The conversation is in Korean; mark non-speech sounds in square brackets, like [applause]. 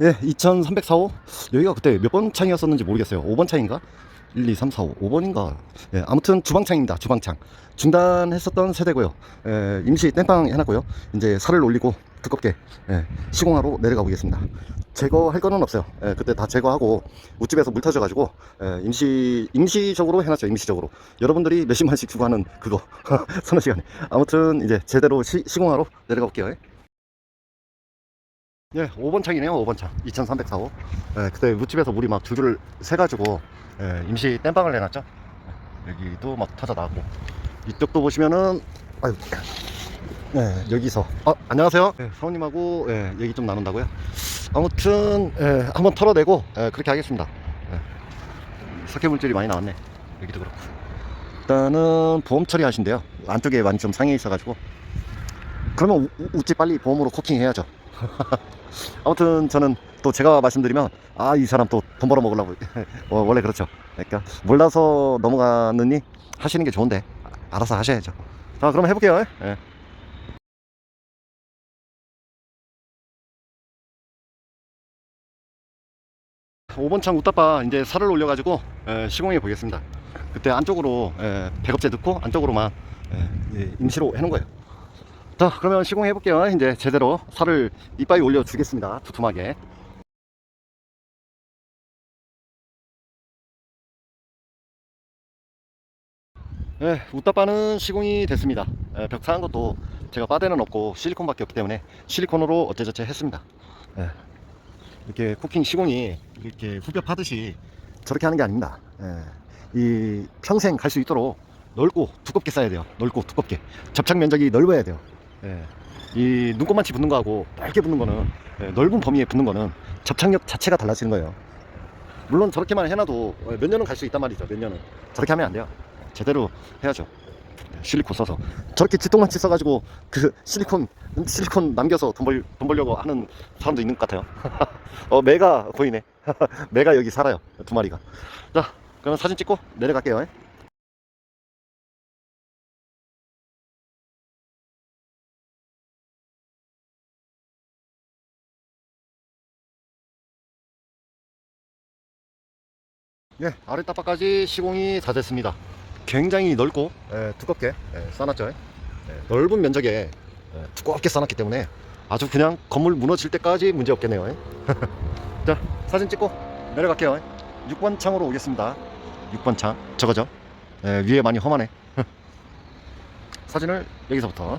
예, 2304호. 여기가 그때 몇 번 창이었었는지 모르겠어요. 5번 창인가? 1, 2, 3, 4, 5. 5번인가? 예, 아무튼 주방창입니다. 주방창. 중단했었던 세대고요. 예, 임시 땜빵 해놨고요. 이제 살을 올리고 두껍게 예, 시공하러 내려가 보겠습니다. 제거할 거는 없어요. 예, 그때 다 제거하고 우집에서 물 터져가지고 예, 임시 임시적으로 해놨죠. 임시적으로. 여러분들이 몇십만씩 주고 하는 그거 [laughs] 서너 시간에. 아무튼 이제 제대로 시, 시공하러 내려가 볼게요. 예, 5번 창이네요, 5번 창. 2304호. 예, 그때 윗집에서 물이 막 줄줄 새가지고, 예, 임시 땜빵을 내놨죠. 예, 여기도 막 터져 나왔고. 이쪽도 보시면은, 아유, 예, 여기서. 아, 안녕하세요. 예, 사모님하고, 예, 얘기 좀 나눈다고요. 아무튼, 예, 한번 털어내고, 예, 그렇게 하겠습니다. 예. 석회 물질이 많이 나왔네. 여기도 그렇고. 일단은 보험 처리하신대요. 안쪽에 많이 좀 상해 있어가지고. 그러면 우- 우- 우찌 빨리 보험으로 코킹 해야죠. [laughs] 아무튼 저는 또 제가 말씀드리면 아 이 사람 또 돈 벌어 먹으려고. [laughs] 어, 원래 그렇죠. 그러니까 몰라서 넘어가느니 하시는 게 좋은데 아, 알아서 하셔야죠. 자 그럼 해볼게요. 예. 5번 창 웃다빠 이제 살을 올려가지고 예, 시공해 보겠습니다. 그때 안쪽으로 예, 배급제 넣고 안쪽으로만 예, 예, 임시로 해놓은 거예요 자 그러면 시공해 볼게요. 이제 제대로 살을 이빨이 올려 주겠습니다. 두툼하게. 네, 웃다빠는 시공이 됐습니다. 예, 벽 사한 것도 제가 빠데는 없고 실리콘밖에 없기 때문에 실리콘으로 어째저째 했습니다. 예, 이렇게 쿠킹 시공이 이렇게 후벼 파듯이 저렇게 하는 게 아닙니다. 예, 이 평생 갈 수 있도록 넓고 두껍게 쌓아야 돼요. 넓고 두껍게. 접착 면적이 넓어야 돼요 예. 이 눈곱만치 붙는 거하고 넓게 붙는 거는 예, 넓은 범위에 붙는 거는 접착력 자체가 달라지는 거예요. 물론 저렇게만 해놔도 어, 몇 년은 갈 수 있단 말이죠. 몇 년은 저렇게 하면 안 돼요. 제대로 해야죠. 예, 실리콘 써서 저렇게 지똥만치 써가지고 그 실리콘 실리콘 남겨서 돈, 벌, 돈 벌려고 하는 사람도 있는 것 같아요. [laughs] 어 매가 보이네. [laughs] 매가 여기 살아요. 두 마리가. 자 그러면 사진 찍고 내려갈게요. 예. 예, 아래 따바까지 시공이 다 됐습니다. 굉장히 넓고 예, 두껍게 예, 쌓았죠. 예, 넓은 면적에 예, 두껍게 쌓았기 때문에 아주 그냥 건물 무너질 때까지 문제 없겠네요. 예. [laughs] 자, 사진 찍고 내려갈게요. 6번 창으로 오겠습니다. 6번 창 저거죠. 예, 위에 많이 험하네. [laughs] 사진을 여기서부터